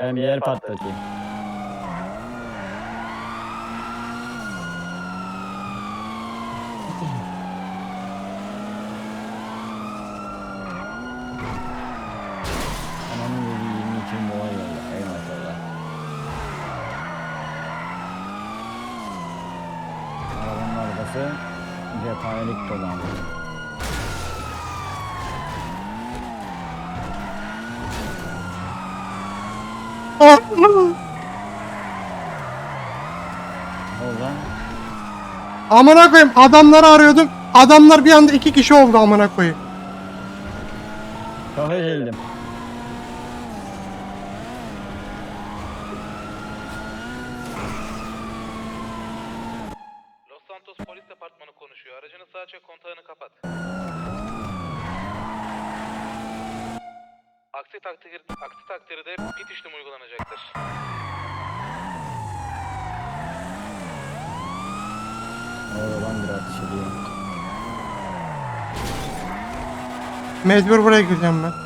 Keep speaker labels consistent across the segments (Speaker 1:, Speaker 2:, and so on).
Speaker 1: Ben bir yer patlatayım. Cephanelik dolandı. Ne oldu lan?
Speaker 2: Amına koyayım adamları arıyordum. Adamlar bir anda iki kişi oldu amına koyayım.
Speaker 3: Aksi takdir, aksi takdirde pit işlemi uygulanacaktır.
Speaker 1: Ne oldu lan bir ateş ediyor.
Speaker 2: Mecbur buraya gireceğim ben.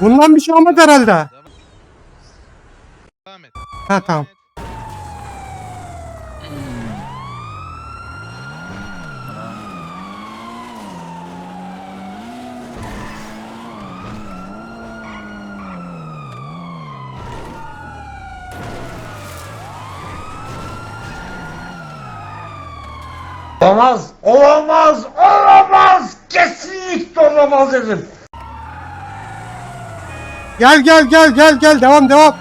Speaker 2: Bundan bir şey olmaz herhalde.
Speaker 3: Devam et.
Speaker 2: Ha tamam.
Speaker 4: Olamaz, olamaz, olamaz. Kesinlikle olamaz dedim.
Speaker 2: Gel gel gel gel gel devam devam.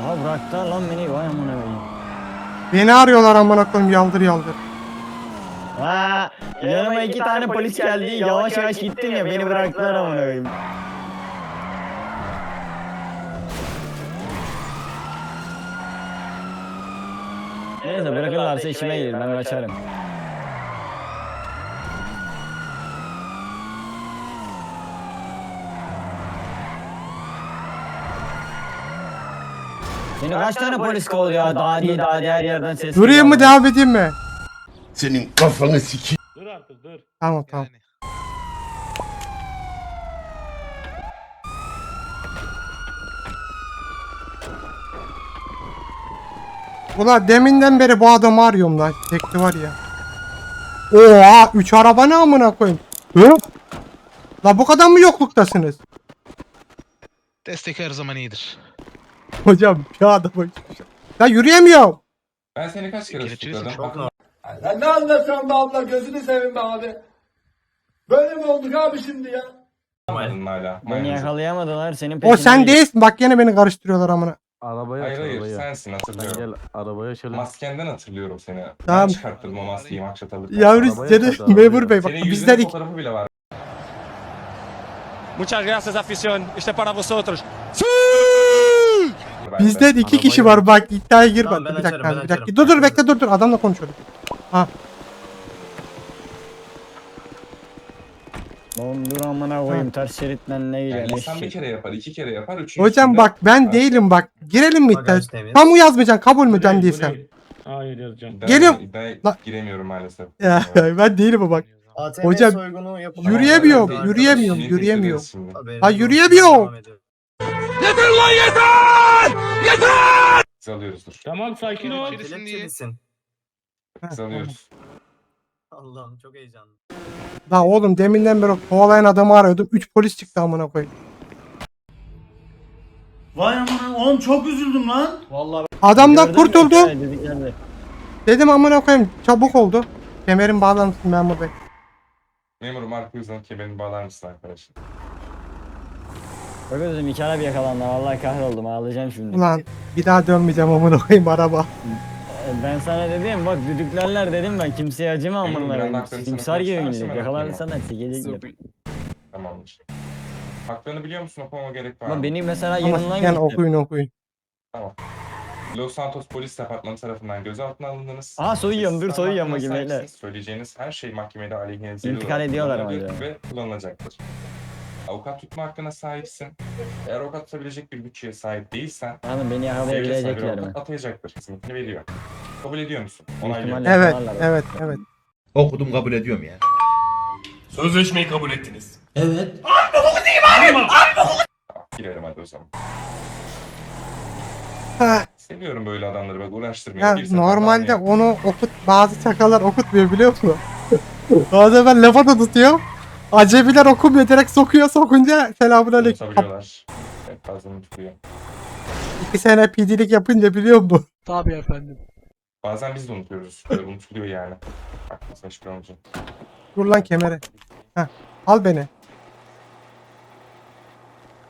Speaker 1: Aha bıraktılar lan beni vay amına koyayım.
Speaker 2: Beni arıyorlar amına koyayım yaldır yaldır.
Speaker 1: Ha, yanıma iki tane polis geldi. Yavaş yavaş gittim ya beni bıraktılar amına koyayım. Neyse bırakırlarsa işime gelir ben kaçarım. Seni kaç tane polis kovalıyor ya? Daha diye daha diye her yerden ses
Speaker 2: Durayım mı devam edeyim mi?
Speaker 4: Senin kafanı sikeyim.
Speaker 5: Dur artık dur.
Speaker 2: Tamam tamam.
Speaker 3: Yani.
Speaker 2: Ulan deminden beri bu adamı arıyorum lan. Tekli var ya. Oha 3 araba ne amına koyayım? Hı? La bu kadar mı yokluktasınız?
Speaker 3: Destek her zaman iyidir.
Speaker 2: Hocam bir adamı. La yürüyemiyorum.
Speaker 6: Ben seni kaç kere tutukladım?
Speaker 4: Sen ne anlatıyorsun be abla gözünü seveyim be abi. Böyle mi olduk abi şimdi ya?
Speaker 6: Mı hala?
Speaker 1: Beni yakalayamadılar senin
Speaker 2: O
Speaker 1: peşinden
Speaker 2: sen değilsin. Bak yine beni karıştırıyorlar amına.
Speaker 5: Arabaya
Speaker 6: Hayır
Speaker 5: aç
Speaker 6: hayır
Speaker 5: arabaya.
Speaker 6: sensin
Speaker 5: Sen
Speaker 6: hatırlıyorum.
Speaker 5: gel arabaya şöyle.
Speaker 6: Maskenden hatırlıyorum seni.
Speaker 2: Tamam.
Speaker 6: Ben çıkarttırdım o maskeyi makşat alırken.
Speaker 2: Yavru
Speaker 5: arabaya
Speaker 2: seni memur bey bak
Speaker 6: Senin yüzünün
Speaker 2: iki.
Speaker 6: fotoğrafı bile var.
Speaker 7: Muchas gracias, afición. Este es para vosotros.
Speaker 6: bende.
Speaker 2: Bizden iki kişi var bak iddiaya girme.
Speaker 8: Tamam, ben
Speaker 2: bir dakika
Speaker 8: açarım, ben
Speaker 2: bir dakika.
Speaker 8: açarım.
Speaker 2: Dur dur bekle dur dur adamla konuşuyorduk. Ha
Speaker 1: Oğlum dur amına koyayım ters şeritten ne
Speaker 6: Yani insan bir kere yapar, iki kere yapar, üçüncü
Speaker 2: hocam bak ben değilim bak. Girelim mi iddiaya?
Speaker 8: Bagaj temiz.
Speaker 2: Kamu yazmayacaksın kabul mü
Speaker 5: Bu
Speaker 2: can
Speaker 5: değil, bu
Speaker 2: değilsen.
Speaker 5: değil. Hayır yazacağım.
Speaker 2: Geliyorum.
Speaker 6: İddiaya
Speaker 2: La-
Speaker 6: giremiyorum maalesef.
Speaker 2: Ya ben değilim o bak.
Speaker 8: ATM
Speaker 2: Hocam,
Speaker 8: soygunu yapıp
Speaker 2: yürüyemiyorum,
Speaker 8: Arkadaşlar,
Speaker 2: yürüyemiyorum, yürüyemiyorum.
Speaker 6: ederiz şimdi.
Speaker 8: haberiniz
Speaker 2: Ha,
Speaker 8: olsun,
Speaker 2: yürüyemiyorum.
Speaker 8: devam ediyorum.
Speaker 6: Biz alıyoruz dur.
Speaker 5: Tamam sakin ol.
Speaker 3: Kelepçelisin.
Speaker 6: Biz alıyoruz.
Speaker 8: Allah'ım çok heyecanlı.
Speaker 2: La oğlum deminden beri kovalayan adamı arıyordum. 3 polis çıktı amına koyayım.
Speaker 9: Vay aman oğlum çok üzüldüm lan.
Speaker 2: Adamdan
Speaker 1: Gördün mü?
Speaker 2: kurtuldu. Dedim amına koyayım çabuk oldu. Kemerin bağlar mısın memur bey?
Speaker 6: Memur Mark Uyuz'un kemerini bağlar mısın arkadaşlar?
Speaker 1: Çok özledim iki araba yakalandı vallahi kahroldum ağlayacağım şimdi.
Speaker 2: Ulan bir daha dönmeyeceğim amına koyayım araba.
Speaker 1: E, Ben sana dedim bak düdüklerler dedim ben kimseye acımam
Speaker 6: Benim
Speaker 1: bunlara.
Speaker 6: biraz haklarını sana
Speaker 1: Timsar gibi
Speaker 6: konuştursana,
Speaker 1: binecek
Speaker 6: ben
Speaker 1: yakalarsan hepsi gelecek.
Speaker 6: Tamamdır. Haklarını biliyor musun? Okumama gerek var
Speaker 1: Ama
Speaker 6: mı?
Speaker 1: beni mesela
Speaker 2: Ama
Speaker 1: yanından
Speaker 2: yani
Speaker 1: gitti.
Speaker 2: okuyun okuyun.
Speaker 6: Los Santos Polis Departmanı tarafından gözaltına alındınız.
Speaker 1: Aa, soyuyorum, dur, soyuyorum bakayım,
Speaker 6: sahipsiniz. Söyleyeceğiniz her şey mahkemede aleyhinize
Speaker 1: İntikal ediyorlar ama.
Speaker 6: Ve kullanılacaktır. Avukat tutma hakkına sahipsin. Eğer avukat tutabilecek bir bütçeye sahip değilsen
Speaker 1: Hanım beni
Speaker 6: bir
Speaker 1: yakalayabilecekler mi?
Speaker 6: avukat atayacaktır. Hizmetini veriyor. Kabul ediyor musun?
Speaker 1: Büyük
Speaker 6: Onaylıyor
Speaker 1: ihtimalle?
Speaker 2: Evet evet evet.
Speaker 9: Okudum kabul ediyorum ya.
Speaker 3: Sözleşmeyi kabul ettiniz.
Speaker 9: Evet.
Speaker 6: Girelim hadi o zaman.
Speaker 2: Ha,
Speaker 6: Seviyorum böyle adamları bak uğraştırmıyor.
Speaker 2: ya
Speaker 6: Bir sefer
Speaker 2: normalde onu okut bazı çakallar okutmuyor biliyor musun? Bazen ben lafa da tutuyorum. Acemiler okumuyor direkt sokuyor sokunca selamun aleyküm.
Speaker 6: Unutabiliyorlar. Evet bazen unutuluyor.
Speaker 2: İki sene PD'lik yapınca biliyor musun?
Speaker 6: Bazen biz de unutuyoruz. Böyle unutuluyor yani. Haklısın hiçbir olmayacak.
Speaker 2: Dur lan kemere. Heh, al beni.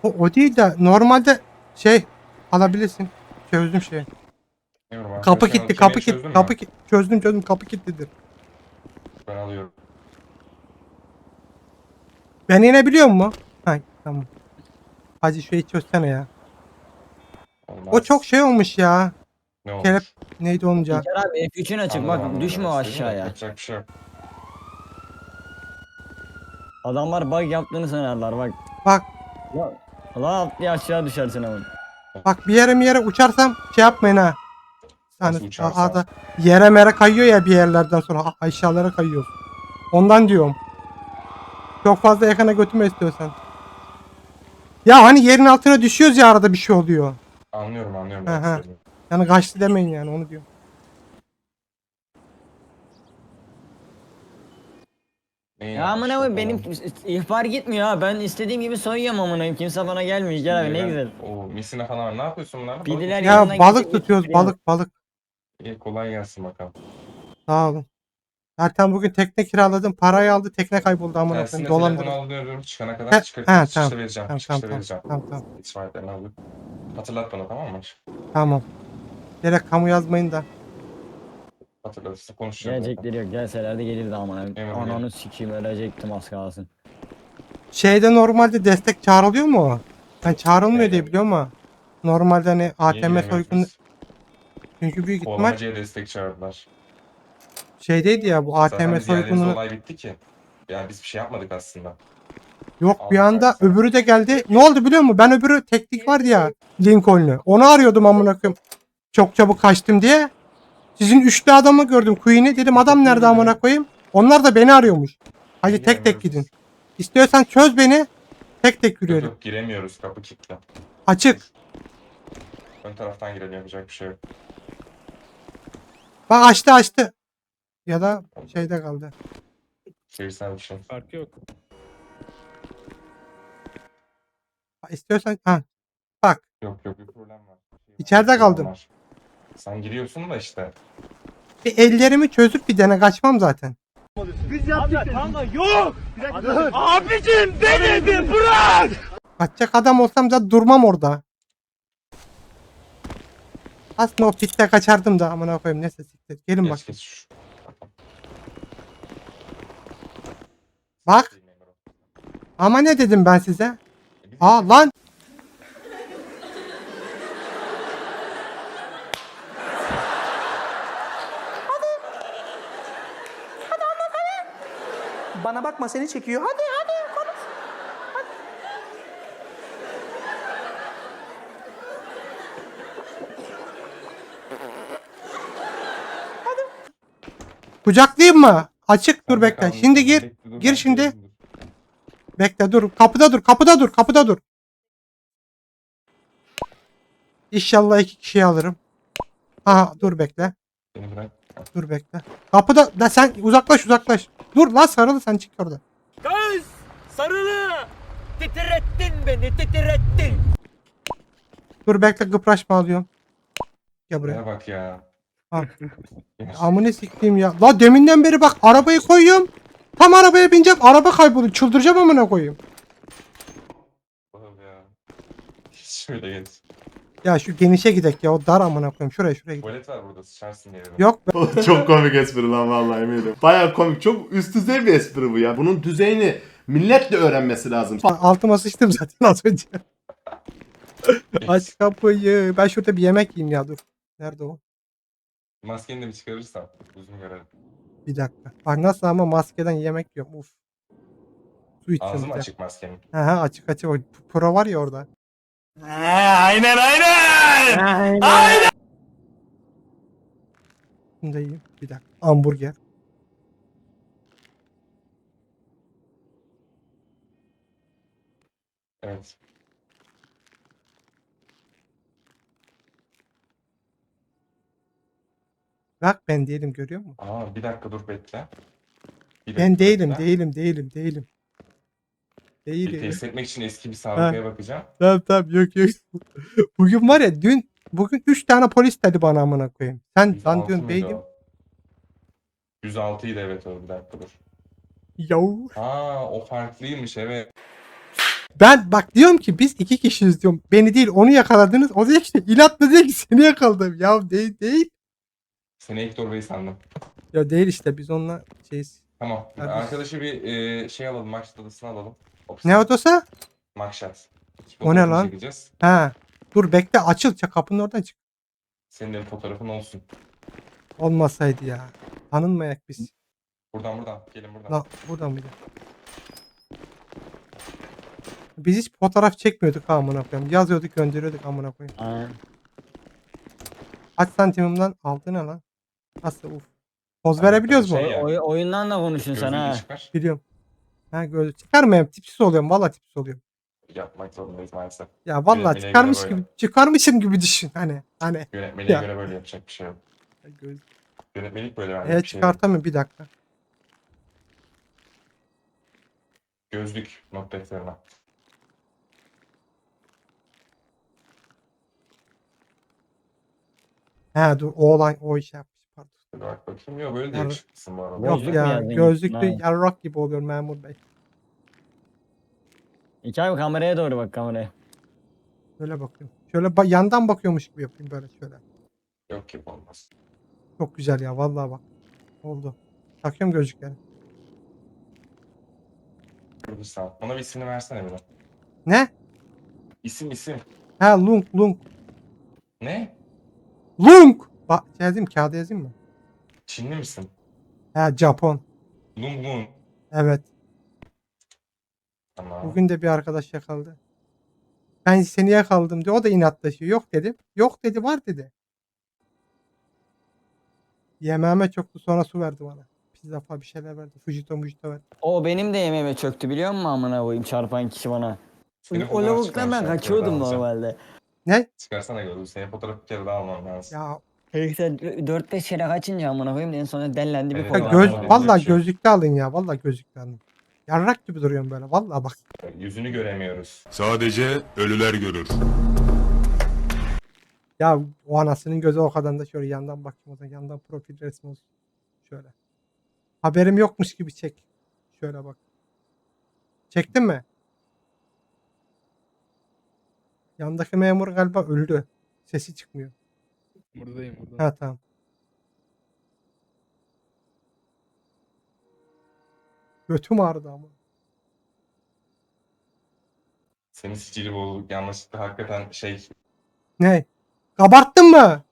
Speaker 2: O, o değil de normalde şey alabilirsin. Çözdüm şeyi.
Speaker 6: Bilmiyorum abi.
Speaker 2: Kapı
Speaker 6: Sen
Speaker 2: kilitli, kapı
Speaker 6: kemiği
Speaker 2: kilitli,
Speaker 6: çözdün mü?
Speaker 2: kapı kilitli. Çözdüm çözdüm, kapı kilitlidir.
Speaker 6: Ben alıyorum.
Speaker 2: Ben inebiliyor mu? Ha tamam. Hacı şurayı çözsene ya.
Speaker 6: Olmaz.
Speaker 2: O çok şey olmuş ya.
Speaker 6: ne olmuş?
Speaker 2: kelep- Neydi onca?
Speaker 1: İlker abi F3'ün açık
Speaker 6: Anladım,
Speaker 1: bak
Speaker 6: anladım.
Speaker 1: düşme o aşağıya.
Speaker 6: Yapacak bir şey yok.
Speaker 1: Adamlar bug yaptığını sanarlar bak.
Speaker 2: Bak
Speaker 1: Lan, lan atlaya aşağı düşersin ama.
Speaker 2: bak bir yere bir yere uçarsam şey yapmayın ha. Yani
Speaker 6: Nasıl
Speaker 2: da yere mere kayıyor ya bir yerlerden sonra a- aşağılara kayıyor. Ondan diyorum. Çok fazla yakına götürme istiyorsan. Ya hani yerin altına düşüyoruz ya arada bir şey oluyor.
Speaker 6: Anlıyorum anlıyorum.
Speaker 2: Hı hı. Yani kaçtı demeyin yani onu diyorum.
Speaker 6: Neyin
Speaker 1: Ya amına koyayım benim ihbar gitmiyor ha. Ben istediğim gibi soyuyorum amına koyayım. Kimse bana gelmiyor. İlker abi ne güzel.
Speaker 6: O misine falan var. Ne yapıyorsun bunlarla? Balık
Speaker 1: Bildiler
Speaker 6: tutuyorsun.
Speaker 1: yanından
Speaker 2: Ya balık tutuyoruz balık balık.
Speaker 6: İyi kolay gelsin bakalım.
Speaker 2: Sağ olun. Zaten bugün tekne kiraladım. Parayı aldı tekne kayboldu amına
Speaker 6: Tersine
Speaker 2: koyayım.
Speaker 6: telefonu
Speaker 2: Dolandırdı.
Speaker 6: alıyorum. Çıkana kadar çıkar.
Speaker 2: he,
Speaker 6: çıkışta
Speaker 2: tamam.
Speaker 6: vereceğim.
Speaker 2: Tamam
Speaker 6: çıkışta
Speaker 2: tamam
Speaker 6: vereceğim.
Speaker 2: tamam tamam.
Speaker 6: İtfaiyelerini alıp. Hatırlat bana tamam mı?
Speaker 2: Tamam. Direkt kamu yazmayın da.
Speaker 6: Hatırlatırsın konuşacağım.
Speaker 1: Gelecekleri yok. Gelselerdi gelirdi amına.
Speaker 6: Eyvallah.
Speaker 1: Ananı sikeyim ölecektim az kalsın.
Speaker 2: Şeyde normalde destek çağrılıyor mu o? Ben çağrılmıyor diye
Speaker 6: Evet.
Speaker 2: biliyorum ama. Normalde hani ATM
Speaker 6: biz?
Speaker 2: çünkü büyük ihtimal
Speaker 6: Kovalamacıya destek çağırdılar.
Speaker 2: Şeydeydi ya bu
Speaker 6: Zaten
Speaker 2: ATM
Speaker 6: geldiğimizde
Speaker 2: soygunu
Speaker 6: olay bitti ki. Yani biz bir şey yapmadık aslında.
Speaker 2: yok bir
Speaker 6: Allah
Speaker 2: anda
Speaker 6: kahretsin.
Speaker 2: öbürü de geldi. Ne oldu biliyor musun? Ben öbürü teknik vardı ya Lincoln'lu. Onu arıyordum amına koyayım. Çok çabuk kaçtım diye. Sizin üçlü adamı gördüm Queen'i. Dedim adam nerede amına koyayım? Onlar da beni arıyormuş. Hadi tek tek
Speaker 6: Giremiyoruz
Speaker 2: gidin. İstiyorsan çöz beni. Tek tek
Speaker 6: Yok,
Speaker 2: yürüyelim.
Speaker 6: yok giremiyoruz kapı kilitli.
Speaker 2: Açık.
Speaker 6: Ön taraftan girelim yapacak bir şey yok.
Speaker 2: Bak açtı açtı. Ya da şeyde kaldı.
Speaker 6: Çevirsel bir şey.
Speaker 5: Fark yok.
Speaker 2: İstiyorsan ha.
Speaker 6: Yok yok bir problem var. Şey var,
Speaker 2: İçeride
Speaker 6: bir problem
Speaker 2: kaldım.
Speaker 6: var. Sen giriyorsun da işte.
Speaker 2: Bir ellerimi çözüp bir dene kaçmam zaten. Kaçacak adam olsam da durmam orada. Aslında o pitte kaçardım da amına koyayım neyse siktir. Gelin bak.
Speaker 6: Geç geç.
Speaker 2: Bak ama ne dedim ben size?
Speaker 6: E,
Speaker 2: Aa lan.
Speaker 10: Bana bakma seni çekiyor. Hadi hadi konuş.
Speaker 2: Kucaklayayım mı? Açık dur bekle. Şimdi gir. Gir şimdi. Bekle dur. Kapıda dur. Kapıda dur. Kapıda dur. İnşallah iki kişiyi alırım. Aha dur bekle.
Speaker 6: Beni bırak.
Speaker 2: Dur bekle. Kapıda da sen uzaklaş uzaklaş. Dur lan sarılı sen çık orada.
Speaker 10: Göz sarılı. Titrettin beni titrettin.
Speaker 2: Dur bekle gıpraşma alıyorum. Gel buraya.
Speaker 6: Bak ya.
Speaker 2: Al.
Speaker 6: Ya,
Speaker 2: Amına siktiğim ya. La deminden beri bak arabayı koyuyorum. Tam arabaya bineceğim. Araba kayboluyor. Çıldıracağım amına koyayım. Ya. Şu genişe gidek ya o dar amına koyayım. Şuraya şuraya gidek.
Speaker 6: Tuvalet var burada sıçarsın yerine.
Speaker 2: Yok be.
Speaker 9: Çok komik espri lan vallahi eminim. Baya komik. Çok üst düzey bir espri bu ya. Bunun düzeyini millet de öğrenmesi lazım.
Speaker 2: Altıma sıçtım zaten az önce. Aç kapıyı. Ben şurada bir yemek yiyeyim ya dur. Nerede o?
Speaker 6: Maskeni de bir çıkarırsan uzun görelim.
Speaker 2: Bir dakika. Bak nasıl ama maskeden yemek yiyorum. Uf. Su içiyorum.
Speaker 6: Ağzı mı
Speaker 2: bir de.
Speaker 6: açık maskenin?
Speaker 2: He he açık açık. O pro var ya orada.
Speaker 10: aynen aynen.
Speaker 2: Bunu da yiyeyim. Bir dakika. Hamburger.
Speaker 6: Evet.
Speaker 2: Bak ben değilim görüyor musun?
Speaker 6: Aa bir dakika dur bekle. Bir
Speaker 2: Ben
Speaker 6: dakika
Speaker 2: değilim
Speaker 6: bekle.
Speaker 2: değilim değilim değilim.
Speaker 6: Bir
Speaker 2: Değilim.
Speaker 6: test etmek için eski bir sabıkaya bakacağım.
Speaker 2: Tamam tamam yok yok. bugün var ya dün bugün 3 tane polis dedi bana amına koyayım. Sen
Speaker 6: 106
Speaker 2: lan diyorsun
Speaker 6: mıydı
Speaker 2: değilim.
Speaker 6: o? 106 idi evet o bir dakika dur.
Speaker 2: Yav.
Speaker 6: Aa o farklıymış evet.
Speaker 2: Ben bak diyorum ki biz iki kişiyiz diyorum. Beni değil onu yakaladınız. O diyor ki inatla diyor ki seni yakaladım. Ya değil değil.
Speaker 6: Seni Hector Bey sandım.
Speaker 2: Ya değil işte biz onunla şeyiz.
Speaker 6: Tamam.
Speaker 2: Hadi.
Speaker 6: Arkadaşı bir e, şey alalım. Maç tadısını alalım.
Speaker 2: Ne otosa?
Speaker 6: Makşat.
Speaker 2: O ne lan?
Speaker 6: Çekeceğiz.
Speaker 2: Ha. Dur bekle açıl çak kapının oradan çık.
Speaker 6: Senin de bir fotoğrafın olsun.
Speaker 2: Olmasaydı ya. Tanınmayak biz.
Speaker 6: Buradan buradan. Gelin buradan.
Speaker 2: La buradan bir de. Biz hiç fotoğraf çekmiyorduk ha amına koyayım. Yazıyorduk gönderiyorduk amına koyayım.
Speaker 1: Aynen.
Speaker 2: Kaç santimimden aldı ne lan? Nasıl uf. Poz verebiliyoruz mu?
Speaker 6: Şey ya.
Speaker 1: Oy, oyundan da konuşun sen ha.
Speaker 6: çıkar.
Speaker 2: Biliyorum. Ha göz çıkarmayayım. Tipsiz oluyorum. Valla tipsiz oluyorum.
Speaker 6: Yapmak zorundayız maalesef.
Speaker 2: Ya valla
Speaker 6: Yönetmeliğe
Speaker 2: çıkarmış
Speaker 6: göre
Speaker 2: gibi
Speaker 6: böyle.
Speaker 2: çıkarmışım gibi düşün. Hani hani.
Speaker 6: Yönetmeliğe
Speaker 2: Ya.
Speaker 6: göre böyle yapacak bir şey yok.
Speaker 2: Göz...
Speaker 6: Yönetmelik böyle vermiş
Speaker 2: Evet
Speaker 6: bir şey
Speaker 2: çıkartamıyorum bir dakika.
Speaker 6: Gözlük not defterine.
Speaker 2: He dur o olay o iş yapmış. Pardon.
Speaker 6: Bir bak bakayım. Yok böyle de yakışıklısın bu arada.
Speaker 2: Yok
Speaker 1: Gözlük mü
Speaker 2: ya
Speaker 1: yazdın?
Speaker 2: gözlüklü
Speaker 1: Aynen.
Speaker 2: yarrak gibi oluyor memur bey.
Speaker 1: İki abi kameraya doğru bak kameraya.
Speaker 2: Şöyle bakıyorum. Şöyle ba- yandan bakıyormuş gibi yapayım böyle şöyle.
Speaker 6: Yok ki olmaz.
Speaker 2: Çok güzel ya vallahi bak. Oldu. Takıyorum gözlükleri.
Speaker 6: Kurdistan. Bana bir ismini versene bir.
Speaker 2: Ne?
Speaker 6: İsim isim.
Speaker 2: Ha Lung Lung.
Speaker 6: Ne?
Speaker 2: Lung! Bak yazayım kağıda yazayım mı?
Speaker 6: Çinli misin?
Speaker 2: Ha Japon.
Speaker 6: Lung Lung.
Speaker 2: Evet.
Speaker 6: Tamam.
Speaker 2: Bugün de bir arkadaş yakaladı. Ben seni yakaladım diyor. O da inatlaşıyor. Yok dedim. Yok dedi var dedi. Yemeğime çoktu sonra su verdi bana. Pizza falan bir şeyler verdi. Fujito mujito verdi.
Speaker 1: O benim de yemeğime çöktü biliyor musun amına koyayım çarpan kişi bana.
Speaker 6: Senin
Speaker 1: O
Speaker 6: fotoğraf
Speaker 1: lavuktan ben
Speaker 6: çıkarmışlar,
Speaker 1: kaçıyordum
Speaker 6: daha alacağım.
Speaker 1: normalde.
Speaker 2: Ne?
Speaker 6: Çıkarsana gördüm. Senin fotoğrafı bir kere daha almam lazım.
Speaker 2: Ya,
Speaker 1: Herifler 4-5 kere kaçınca amına koyayım en sonunda dellendi bir
Speaker 6: Evet,
Speaker 2: ya
Speaker 1: konu.
Speaker 6: Vallahi
Speaker 2: göz, vallahi
Speaker 6: şey yok.
Speaker 2: gözlükle alın ya. Vallahi gözlükle alın. Yarrak gibi duruyorum böyle. Vallahi bak.
Speaker 6: Yüzünü göremiyoruz.
Speaker 11: Sadece ölüler görür.
Speaker 2: Ya o anasının gözü o kadar da şöyle yandan bakayım o zaman. Yandan profil resmi olsun. Şöyle. Haberim yokmuş gibi çek. Şöyle bak. Çektin mi? Yandaki memur galiba öldü. Sesi çıkmıyor.
Speaker 3: Buradayım buradayım.
Speaker 2: Ha tamam. Götüm ağrıdı ama.
Speaker 6: Senin sicili bozuk. Yanlışlıkla hakikaten şey...
Speaker 2: Ne? Kabarttın mı?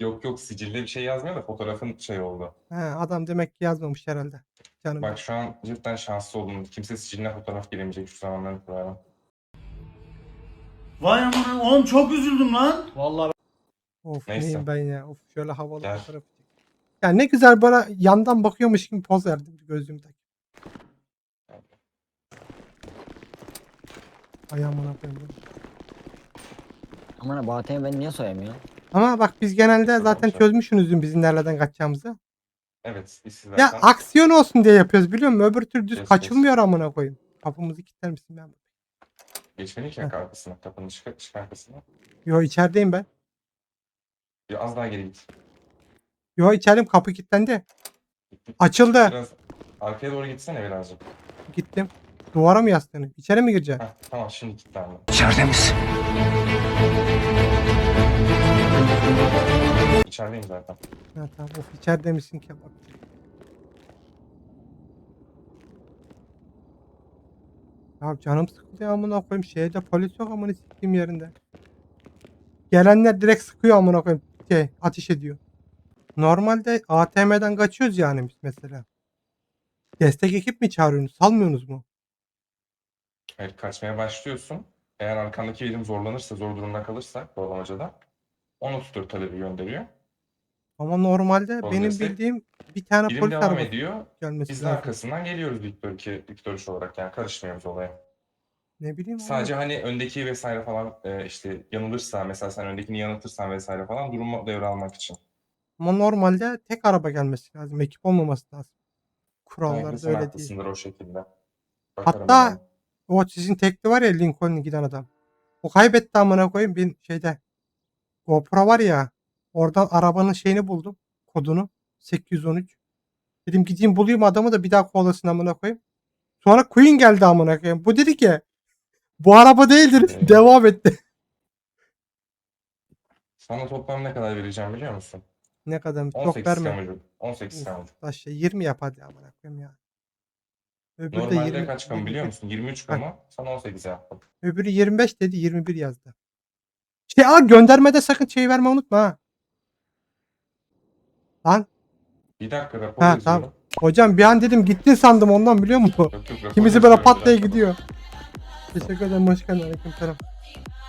Speaker 6: Yok yok sicilde bir şey yazmıyor da fotoğrafın şey oldu.
Speaker 2: He, adam demek ki yazmamış herhalde. Canım.
Speaker 6: Bak şu an cidden şanslı oldum. Kimse siciline fotoğraf giremeyecek şu zamandan itibaren.
Speaker 10: Vay aman oğlum çok üzüldüm lan. Vallahi
Speaker 2: Of
Speaker 6: Neyse.
Speaker 2: neyim ben ya. Of şöyle havalı
Speaker 6: Gel.
Speaker 2: fotoğraf. Ya ne güzel böyle yandan bakıyormuş gibi poz verdim gözlüğümü tak. Ayağımına koyayım. böyle.
Speaker 1: Amına Bahattin'i ben niye soyamıyorum?
Speaker 2: Ama bak biz genelde zaten
Speaker 6: tamam.
Speaker 2: çözmüşsünüz bizim nerelerden kaçacağımızı.
Speaker 6: Evet işsiz
Speaker 2: Ya aksiyon olsun diye yapıyoruz biliyor musun? Öbür türlü düz
Speaker 6: Yes,
Speaker 2: kaçılmıyor amına koyayım. Kapımızı kilitler misin ben?
Speaker 6: Geçmeni ki arkasına. Kapının çık, çık arkasına.
Speaker 2: Yo içerideyim ben.
Speaker 6: Bir az daha geri git.
Speaker 2: Yo içerideyim kapı kilitlendi. Açıldı.
Speaker 6: Biraz arkaya doğru gitsene birazcık.
Speaker 2: Gittim. Duvara mı yaslanayım? İçeri mi gireceksin?
Speaker 6: Heh, tamam şimdi kilitlendim.
Speaker 7: İçeride misin?
Speaker 6: İçerideyim zaten.
Speaker 2: Ha, tamam. Of içeride misin kebap? Ya canım sıkılıyor amına koyayım. Şeyde polis yok amına siktiğim yerinde. Gelenler direkt sıkıyor amına koyayım. Şey, ateş ediyor. Normalde ATM'den kaçıyoruz yani biz mesela. Destek ekip mi çağırıyorsunuz? Salmıyorsunuz mu?
Speaker 6: Hayır kaçmaya başlıyorsun. Eğer arkandaki birim zorlanırsa, zor durumda kalırsa kovalamacada onu tutur talebi gönderiyor.
Speaker 2: Ama normalde
Speaker 6: Oğlum
Speaker 2: benim
Speaker 6: destek-
Speaker 2: bildiğim bir tane
Speaker 6: Birim
Speaker 2: polis
Speaker 6: devam
Speaker 2: arabası
Speaker 6: ediyor.
Speaker 2: gelmesi
Speaker 6: Biz de
Speaker 2: lazım.
Speaker 6: arkasından geliyoruz Victor 2, Victor 3 olarak yani karışmıyoruz olaya.
Speaker 2: Ne bileyim
Speaker 6: Sadece hani öndeki vesaire falan e, işte yanılırsa mesela sen öndekini yanıltırsan vesaire falan durumu devralmak için.
Speaker 2: Ama normalde tek araba gelmesi lazım. Ekip olmaması lazım. Kurallarda
Speaker 6: sen
Speaker 2: öyle değil.
Speaker 6: o şekilde. Bakarım
Speaker 2: Hatta
Speaker 6: ben.
Speaker 2: o sizin tekli var ya Lincoln'un giden adam. O kaybetti amına koyayım bir şeyde. GoPro var ya. Oradan arabanın şeyini buldum. Kodunu. 813. Dedim gideyim bulayım adamı da bir daha kovalasın amına koyayım. Sonra Queen geldi amına koyayım. Bu dedi ki bu araba değildir.
Speaker 6: Evet.
Speaker 2: Devam etti.
Speaker 6: Sana toplam ne kadar vereceğim biliyor musun?
Speaker 2: ne kadar çok
Speaker 6: 18
Speaker 2: verme.
Speaker 6: kamucu. 18 kamucu.
Speaker 2: Aşağı 20 yap hadi amına koyayım ya. Öbürü de
Speaker 6: Normalde
Speaker 2: 20
Speaker 6: kaç kamu biliyor
Speaker 2: 21.
Speaker 6: musun? 23
Speaker 2: Bak.
Speaker 6: kamu. Sana 18 yaptım.
Speaker 2: Öbürü 25 dedi 21 yazdı. Şey aa göndermede sakın şey verme unutma ha. Lan
Speaker 6: Bir dakika rapor
Speaker 2: Ha,
Speaker 6: yazıyorum.
Speaker 2: tamam. hocam bir an dedim gittin sandım ondan biliyor musun?
Speaker 6: Yok, yok, rapor
Speaker 2: Kimisi böyle
Speaker 6: yazıyorum,
Speaker 2: pat
Speaker 6: bir
Speaker 2: diye
Speaker 6: dakika.
Speaker 2: gidiyor. Teşekkür ederim hoş geldin aleykümselam.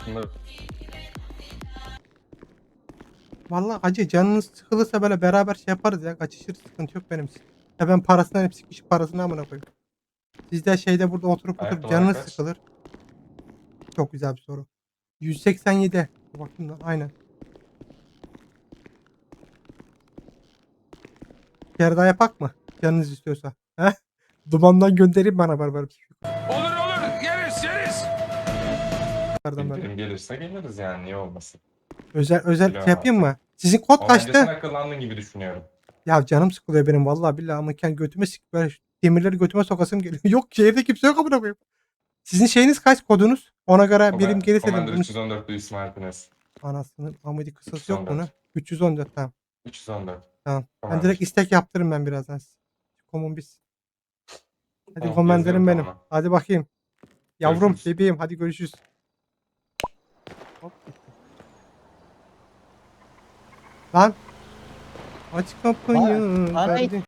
Speaker 6: Bunları-
Speaker 2: Vallahi acı canınız sıkılırsa böyle beraber şey yaparız ya kaçışırız sıkıntı yok benim için. Ya ben parasından hep sikmiş parasını amına koyayım. Siz de şeyde burada oturup
Speaker 6: Ayakta
Speaker 2: oturup
Speaker 6: olarak
Speaker 2: canınız
Speaker 6: kaç?
Speaker 2: sıkılır. Çok güzel bir soru. 187. Dur Bakayım da aynen. Bir kere daha yapak mı? Canınız istiyorsa. He? Dumandan göndereyim bana barbar bir şey.
Speaker 7: Olur.
Speaker 2: Yukarıdan böyle.
Speaker 6: Bildirim gelirse geliriz yani niye olmasın.
Speaker 2: Özel özel şey yapayım mı? Sizin kod
Speaker 6: Ama bence sen
Speaker 2: kaçtı?
Speaker 6: akıllandın gibi düşünüyorum.
Speaker 2: Ya canım sıkılıyor benim vallahi billahi ama kendi götüme sik böyle şu demirleri götüme sokasım geliyor. yok şehirde kimse yok amına koyayım. Sizin şeyiniz kaç kodunuz? Ona göre birim
Speaker 6: Commander-
Speaker 2: gelirse de
Speaker 6: Commander
Speaker 2: bunu
Speaker 6: 314'lü İsmail Pines.
Speaker 2: anasının amidi kısası yok
Speaker 6: 314.
Speaker 2: bunu. 314 tamam.
Speaker 6: 314.
Speaker 2: Tamam. Ben
Speaker 6: Commander.
Speaker 2: direkt istek yaptırırım ben birazdan. Common biz. Hadi
Speaker 6: Tamam,
Speaker 2: komanderim
Speaker 6: yazıyorum
Speaker 2: benim.
Speaker 6: tamam.
Speaker 2: Hadi bakayım. Yavrum
Speaker 6: Görüşürüz.
Speaker 2: bebeğim hadi görüşürüz. Hop gitti. Lan. Aç kapıyı.
Speaker 1: Bana
Speaker 2: verdi.